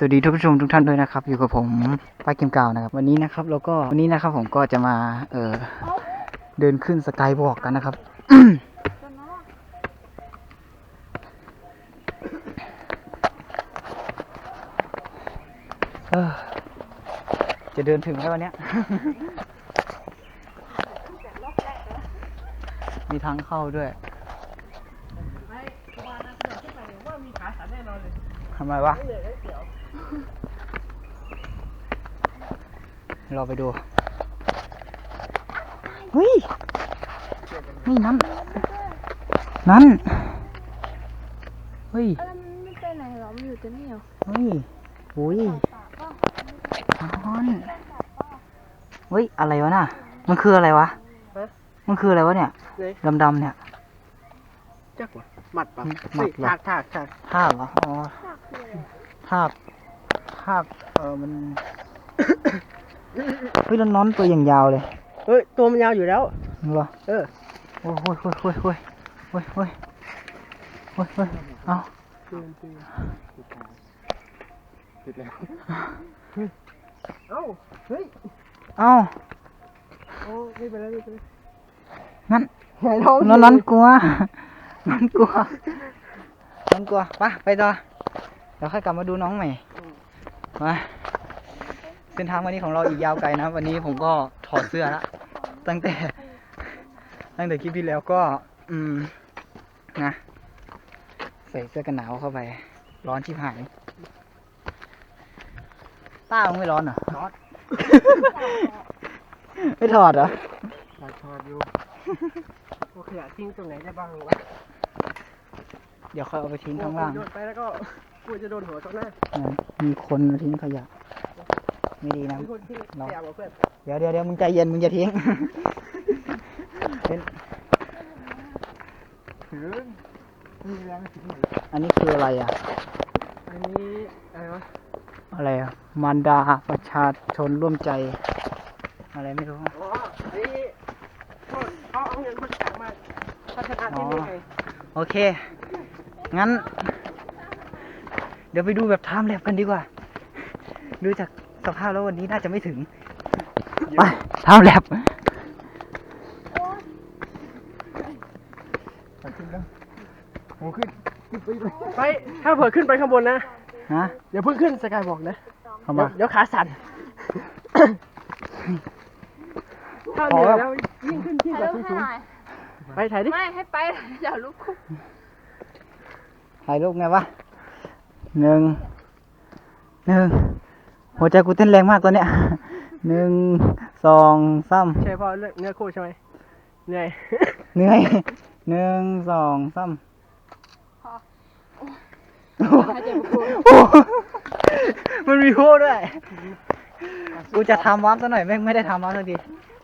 สวัสดีท่านผู้ชมทุกท่านด้วยนะครับ อยู่กับผมป้าเกมกาวนะครับ วันนี้นะครับแล้วก็วันนี้นะครับผมก็จะมาเออเดินขึ้นสกายวอล์กกันนะครับ จะเดินถึงไหมวันนี้มีทางเข้าด้วยทำไมวะ เราไปดูเฮ้ยนี่นั่นนั่นเฮ้ยแล้วมันไม่ไปไหนหรอมันอยู่แต่นี่เหรอเฮ้ยโอ้ยนอนเฮ้ยอะไรวะน่ะ มันคืออะไรวะฮะมันคืออะไรวะเนี่ยเลยดำๆเนี่ยจักวะหมัดปะหมัดเหรอถากถากถากทากเหรออ๋อทากทากเออมัน เฮ้ยแล้วน้อนตัวอย่างยาวเลยเฮ้ยตัวมันยาวอยู่แล้วนี่วะเออโอ้ยโอ้ยโอ้ยโอ้ยโอ้ยโอ้ยโอ้ยโอ้ยโอ้ยเอาเอ้าเฮ้ยเอาโอ้ไม่เป็นไรไม่เป็นไรนั่นใหญ่ท้องนอนนอนกลัวนอนกลัวนอนกลัวไปไปต่อเดี๋ยวค่อยกลับมาดูน้องใหม่มา เส้นทางวันนี้ของเราอีกยาวไกลนะ วันนี้ผมก็ถอดเสื้อละตั้งแต่ ตั้งแต่คลิปที่แล้วก็ อืมนะใส่เสื้อกันหนาวเข้าไป ร้อนชิบหายต้ามึงไม่ร้อนเหรอร้อนไม่ถอดเหรอถากถอดอยู่โอเคอะทิ้งตรงไหนได้บ้างวะเดี๋ยวค่อยเอาไปทิ้งข้างล่างโยนไปแล้วก็กูจะโดนหัวตรงหน้าอ่ามีคนมาทิ้งขยะ ไม่ดีนะมีคนที่เราแอบบอกเพื่อนเดี๋ยวเดี๋ยวเดี๋ยวมึงใจเย็นมึงจะทิ้งเป็นถึงมีแรงถึงไหนอันนี้คืออะไรอะ อันนี้อะไรวะ อะไรอะมารดาประชาชนร่วมใจ อะไรไม่รู้ อ๋ออันนี้เขาเขาเอาเงินมาจากมาพัฒนาที่นี่ไงโอเค งั้น เดี๋ยวไปดูแบบไทม์แลปกันดีกว่า ดูจาก สภาพแล้ววันนี้น่าจะไม่ถึง ไปไทม์แลปโอ้ขึ้นไป ถ้าเผื่อขึ้นไปข้างบนนะ ฮะเดี๋ยวเพิ่งขึ้นสกายบอกนะเข้าเดี๋มายวเดี๋ยวขาสั่นถ้าเหนื่อยแล้วยิ่งขึ้นที่ถ่ายแบบรูปสูให้งหน่อยๆไปถ่ายดิ ไม่ให้ไปอย่าลุกคุกถ่ายรูปไงวะหนึ่งหนึ่ง หัวใจกูเต้นแรงมากตอนเนี้ยหนึ่งสองสามใช่เพราะเลือกเนื้อคู่ใช่ไหมเหนื่อย เหนื่อยหนึ่งสองสามให้เจ็บปวดโอ้มันมีโค้ด้วย กูจะทำวาร์ปซะหน่อยไม่ไม่ได้ทำวาร์ปสักที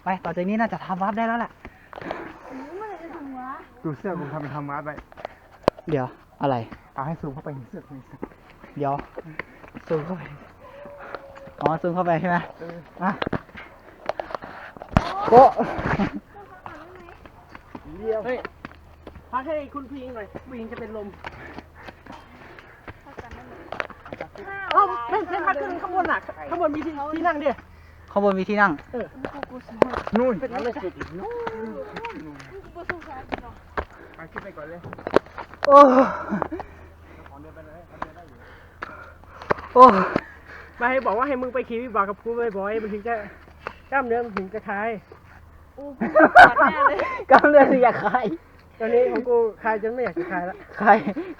ไปต่อจากนี้น่าจะทำวาร์ปได้แล้วแหละดูเสื้อผมทำเป็นทำมาร์ไปเดี๋ยวอะไร เอาให้ซูมเข้าไปเห็นเสื้อคุณเดี๋ยวซูมเข้าไป อ๋อซูมเข้าไปใช่ไหมอะโป๊ะเดียวเฮ้ยพักให้คุณผู้หญิงหน่อยผู้หญิงจะเป็นลมเอ้าไม่ใช่พักขึ้นข้างบนน่ะข้างบนมีที่ที่นั่งดิข้างบนมีที่นั่งนู่นนั่นเลยสุดนู่นไปขึ้นไปก่อนเลยโอ้โอ้ มาให้บอกว่าให้มึงไปขี่วิบากกับกูบ่อยๆมันถึงจะกล้ามเนื้อมันถึงจะคลายอู้ปวดแน่เลยกำเนิดอยากใครตอนนี้ของกูคลายจนไม่อยากจะคลายละใคร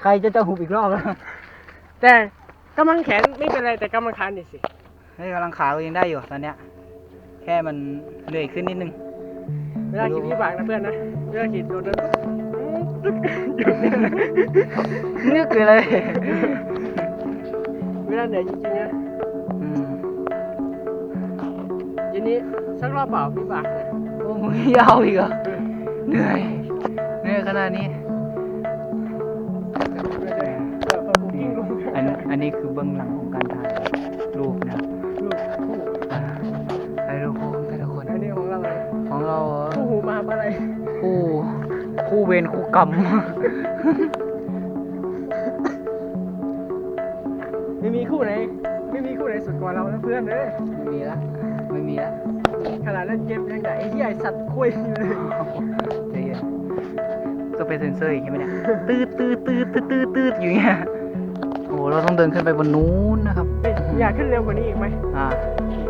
ใครจะจะหุบอีกรอบแล้วแต่กำลังแขนไม่เป็นไรแต่กำลังขาเนี่ยสิเฮ้ยกำลังขายังได้อยู่ตอนเนี้ย แค่มันเหนื่อยขึ้นนิดนึง เวลาขี่วิบากนะเพื่อนนะเวลาขี่โดนนั้นหยุดเนี่ยนึกเลย เวลาเหนื่อยจริงๆนะ นี้สักรอบเปล่าวิบากนะโอ้มึงยาวอีกเหรอเหนื่อยเหนื่อยขนาดนี้เออพอกูกิ้งลงอันอันนี้คือเบื้องหลังของการถ่ายรูปนะครับลูกคู่อ่าถ่ายรูปคู่แต่ละคน อันนี้ของเราเลยของเราเหรอคู่หูมาอะไร คู่คู่เวรคู่กรรม ไม่มีคู่คู่ไหน ไม่มีคู่ไหนสุดกว่าเรานะเพื่อนเอ้ยไม่มีละไม่มีละ ขนาดเล่นเกมยังไงไอ้ที่ไอสัตว์คุยอยู่เลยจเย็นก็ไปเซ็นเซอร์อีกใช่ไหมเนี่ยตืดตืดตืดตืดตืดตืดอยู่เงี้ยโอ้เราต้องเดินขึ้นไปบนนู้นนะครับเฮ้ยอยากขึ้นเร็วกว่านี้อีกไหมอ่า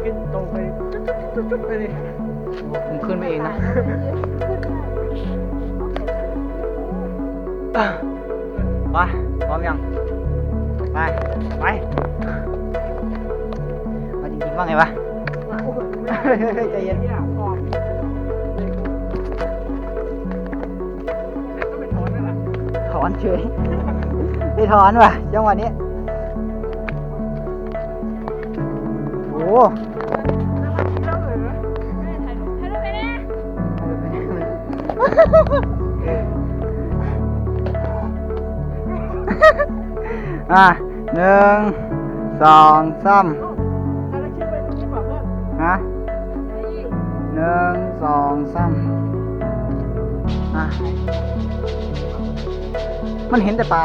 ขึ้นตรงไปจุ๊บจุ๊บจุ๊บไปเลยผมขึ้นไปเองนะไปพร้อมยังไปไปมาจริงๆว่าไงวะ ใจเย็นเนี่ยขอบก็เป็นถอนนั่นแหละถอนเฉยไม่ถอนว่ะจังหวะนี้ โอ้อะหนึ่งสองสาม สองสามอะมันเห็นแต่ปลา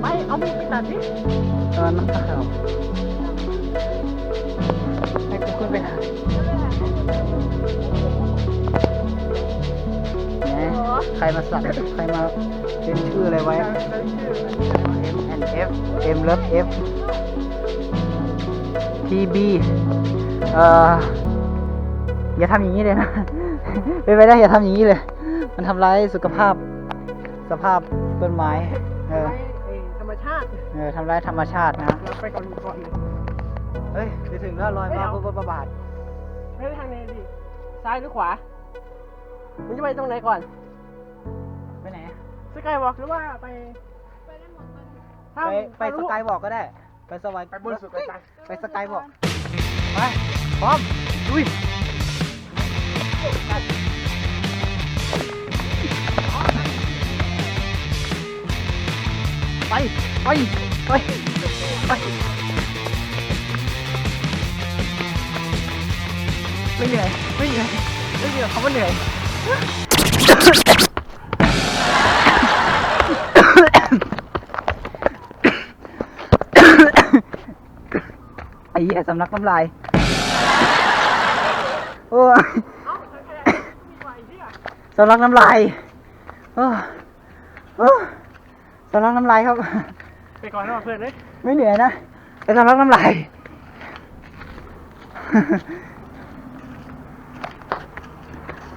ไปเอามีดไปตัดดิเออน้ำตาเราให้กูขึ้นไปหาแหมใครมาสั่งใครมาเป็นชื่ออะไรไว้เราชื่อ M and F M เลิฟ F T B เอ่อ อย่าทำอย่างนี้เลยนะเป็นไปได้อย่าทำอย่างนี้เลย มันทำร้ายสุขภาพ สภาพต้นไม้ เออไปเองธรรมชาติ เออทำร้ายธรรมชาตินะเราไปก่อนก่อนเลยเฮ้ยจะถึงแล้วลอยมาไม่เอาบนบาบาทไม่ได้ทางไหนดิ ซ้ายหรือขวามึงจะไปตรงไหนก่อน ไปไหนสกายวอล์กหรือว่าไป ไปได้หมดเลยถ้าไปไปถ้สกายบอกก็ได้ ไปสวายไปบนสุดไปไปสกายบอก ไป พร้อม ดุย ไป ไป ไป ไป ไม่เหนื่อย ไม่เหนื่อย ไม่เหนื่อยเขาว่เหนื่อย ไอ้เหี้ยสำลักน้ำลาย โอ้ย สำลักน้ำลายโอ้โอ้สำลักน้ำลายครับ ไปก่อนนะเพื่อนเลยไม่เหนื่อยนะแต่สำลักน้ำลาย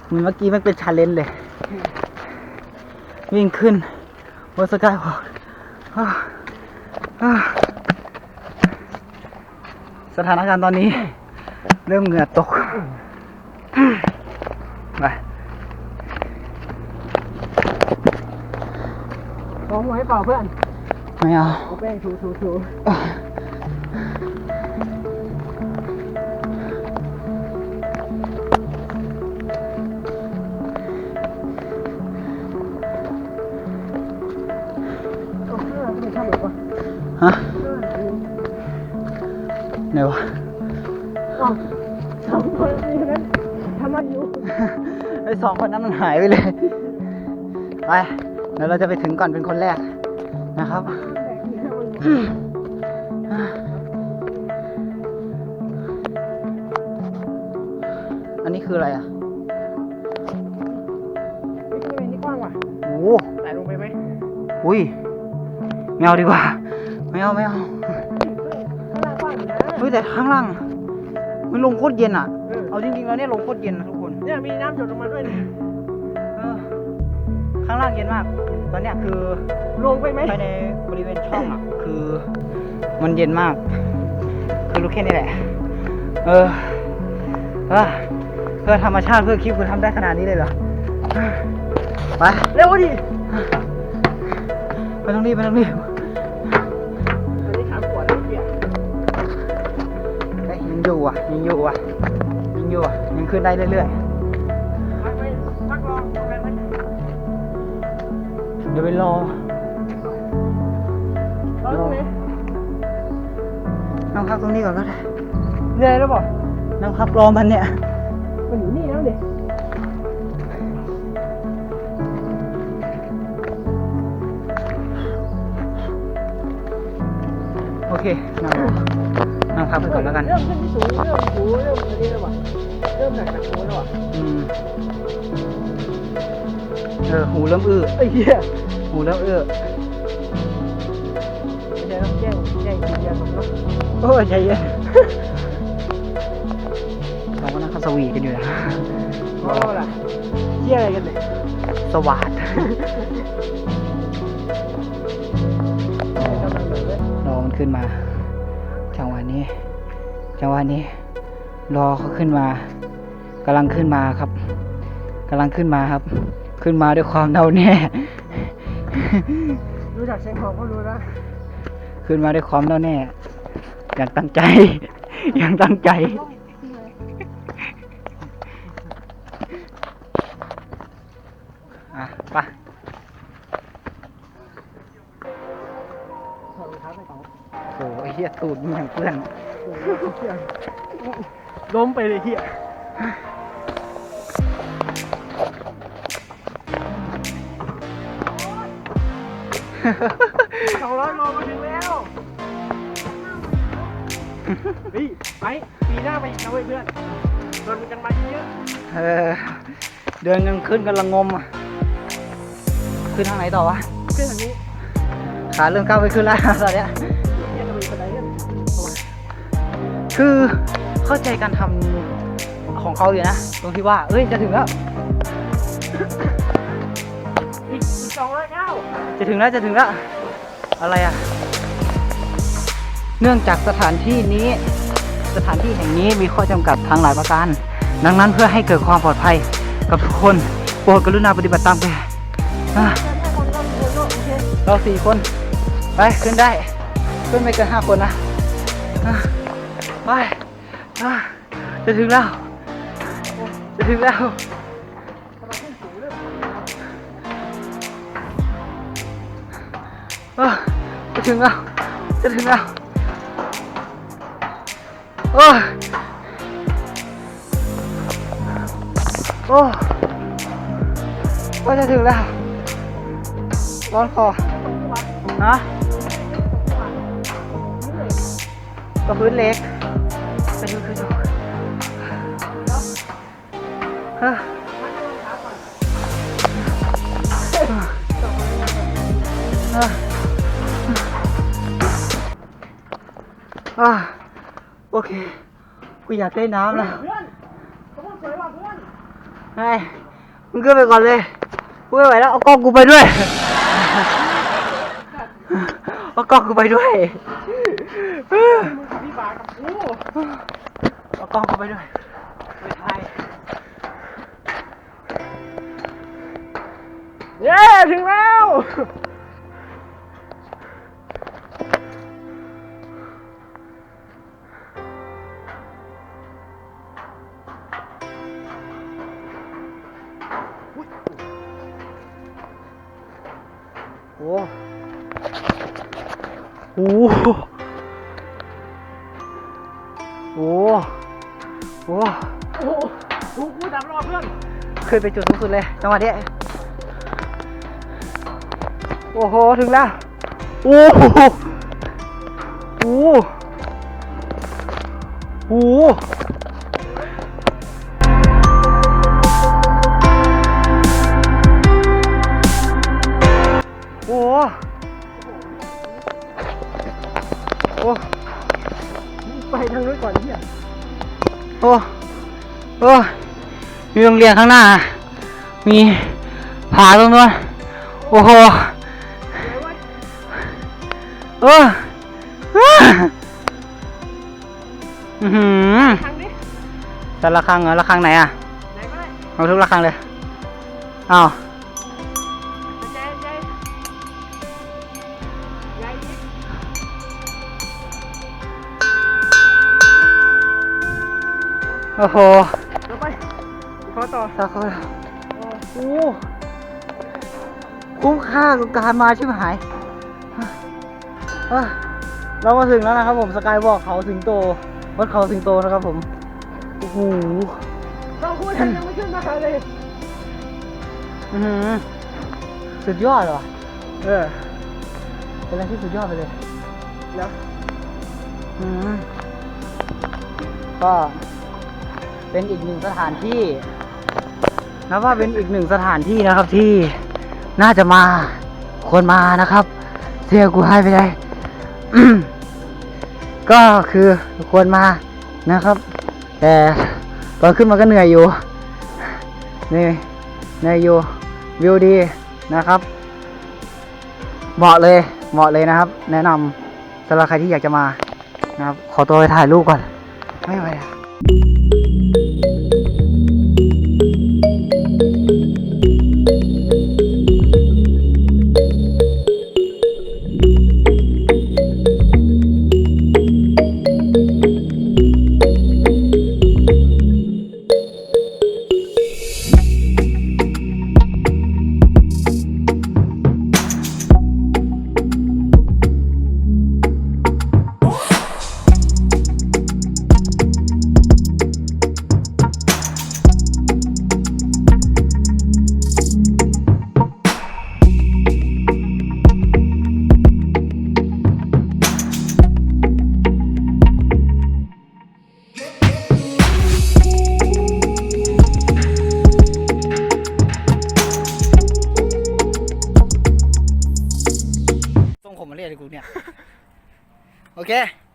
เหมือนเมื่อกี้มันเป็นชาเลนจ์เลย วิ่งขึ้นบนสกายวอล์กอ้าวอ้าวสถานการณ์ตอนนี้ เริ่มเหงื่อตก ไป ขอหัวให้เปล่าเพื่อนไม่เอาเอาแป้งถูถูถูเอาเสื้อไม่ทำหรอวะฮะเสื้อไหนไหนวะอ้าวสองคนนี้นั้นทำอะไรอยู่ ไอ้สองคนนั้นมันหายไปเลย ไป เดี๋ยวเราจะไปถึงก่อนเป็นคนแรกนะครับ อันนี้คืออะไรอะนี่คืออะไรนี่กว้างว่ะโอ้โหไหลลงไปไหมอุ้ยไม่เอาดีกว่า ไม่เอาไม่เอาข้างล่างกว้างอยู่นะเฮ้ยแต่ข้างล่างมันลงโคตรเย็นอะ เออเอาจริงๆแล้วเนี่ยลงโคตรเย็นนะทุกคน เนี่ยมีน้ำหยดลงมาด้วยนะเออข้างล่างเย็นมาก ตอนเนี้ยคือลงไปไหมภายในบริเวณช่องอะ คือมันเย็นมาก คือรู้แค่นี้แหละ เออเออเพื่อธรรมชาติเพื่อคลิปคุณทำได้ขนาดนี้เลยเหรอ ไปเร็วดิไม่ต้องรีบไม่ต้องรีบอันนี้ถามปวดแล้วเปียกเฮ้ยยังอยู่อะยังอยู่อะยังอยู่อะยังขึ้นได้เรื่อยพั เดี๋ยวไปรอรอตรงไหนนั่งพักตรงนี้ก่อนก็ได้เหนื่อยแล้วบอกนั่งพักรอมันเนี่ย มันอยู่นี่แล้วเด็เคนั่งรอนั่งพักไปก่อนแล้วกัน เริ่มขึ้นที่สูงเริ่มหูเริ่มอันนี้แล้วว่ะเริ่มหนักหนักหูแล้วว่ะอืมเออหูเริ่มอื้อไอ้เหี้ย หูเริ่มอื้อไม่ใช่ต้องแจ้งแจ้งกินยาสมรสโอ้ยใจเย็นเราก็นั่งคัสวีกันอยู่นะเพราะว่าล่ะเหี้ยอะไรกันเนี่ยสวัสดกำลังเลยรอมันขึ้นมา จังหวะนี้ จังหวะนี้ รอเขาขึ้นมากำลังขึ้นมาครับกำลังขึ้นมาครับ ขึ้นมาด้วยความเน่าแน่ รู้จักเสียงหอบก็รู้นะขึ้นมาด้วยความแน่วแน่ อย่างตั้งใจ อย่างตั้งใจ อะไปถอดรองเท้าไปก่อนโอ้ยเฮียตูดมันอย่างเพื่อน ล้มไปเลยเหี้ย สองร้อยโลมาถึงแล้ว เฮ้ยไปปีหน้าไปเอาไว้เพื่อนโดนกันมาเยอะเออเดินกันขึ้นกันละงมอะขึ้นทางไหนต่อวะๆขึ้นทางนี้ขาเริ่มก้าวไปขึ้นแล้วตอนเนี้ยเหี้ยทำไมบันไดเนี่ยคือเข้าใจการทำของเขาอยู่นะ ตรงที่ว่า เอ้ย จะถึงแล้ว อีกสองร้อยเก้า จะถึงแล้วจะถึงแล้ว อะไรอะ เนื่องจากสถานที่นี้ สถานที่แห่งนี้มีข้อจำกัดทางหลายประการ ดังนั้นเพื่อให้เกิดความปลอดภัยกับทุกคนโปรดกรุณาปฏิบัติตามไปอะแค่คนก็คนเราสี่คน ไปขึ้นได้ ขึ้นไม่เกินห้าคนนะไปจะถึงแล้ว จะถึงแล้ว จะถึงแล้ว จะถึงแล้วโอ้โอ้ก็จะถึงแล้ว ร้อนคอฮะก็พื้นเล็ก ไปดูไปดูเฮ้ย อะโอเค กูอยากได้น้ำแล้วเพื่อนกำลังสวยว่ะเพื่อนไอ้มึงขึ้นไปก่อนเลย กูไม่ไหวแล้ว เอากล้องกูไปด้วย เอากล้องกูไปด้วย มึงกับพี่บากับกูเอากล้องกูไปด้วยไปถ่ายเย้ ถึงแล้ว ขึ้นไปจุดสูงสุดเลยจังหวะนี้โอ้โห ถึงแล้ว โอ้โหโอ้โห โรงเรียนข้างหน้า มีผาตรงนู้นโอ้โหเอออือหือทางนี้แต่ละครั้งเหรอละครั้งไหนอะ ไหนก็ได้เอาทุกละครั้งเลยอ้าวใจใจใจโอ้โห อต่อตาเขาโอ้คุ้มค่ากับการมาชิบหายเอ้อเรามาถึงแล้วนะครับผมสกายวอล์กเขาสิงโตวัดเขาสิงโตนะครับผมโอ้โหเราคุยกันยังไม่ขึ้นมาเลยอื้อหือสุดยอดเหรอเออเป็นอะไรที่สุดยอดไปเลยแล้วอืมก็เป็นอีกหนึ่งสถานที่ นับว่าเป็นอีกหนึ่งสถานที่นะครับที่น่าจะมาควรมานะครับเสียกูให้ไปเลยก็คือควรมานะครับ แต่ตอนขึ้นมาก็เหนื่อยอยู่เนื่ยเหนื่อยอยู่วิวดีนะครับ เหมาะเลยเหมาะเลยนะครับ แนะนำสำหรับใครที่อยากจะมานะครับ ขอตัวไปถ่ายรูปก่อน ไม่ไหว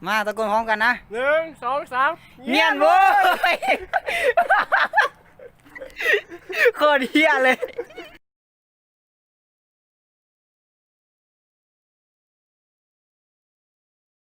มาตะโกนพร้อมกันนะหนึ่งสองสามเงียนเว้ยโคตรเฮียเลย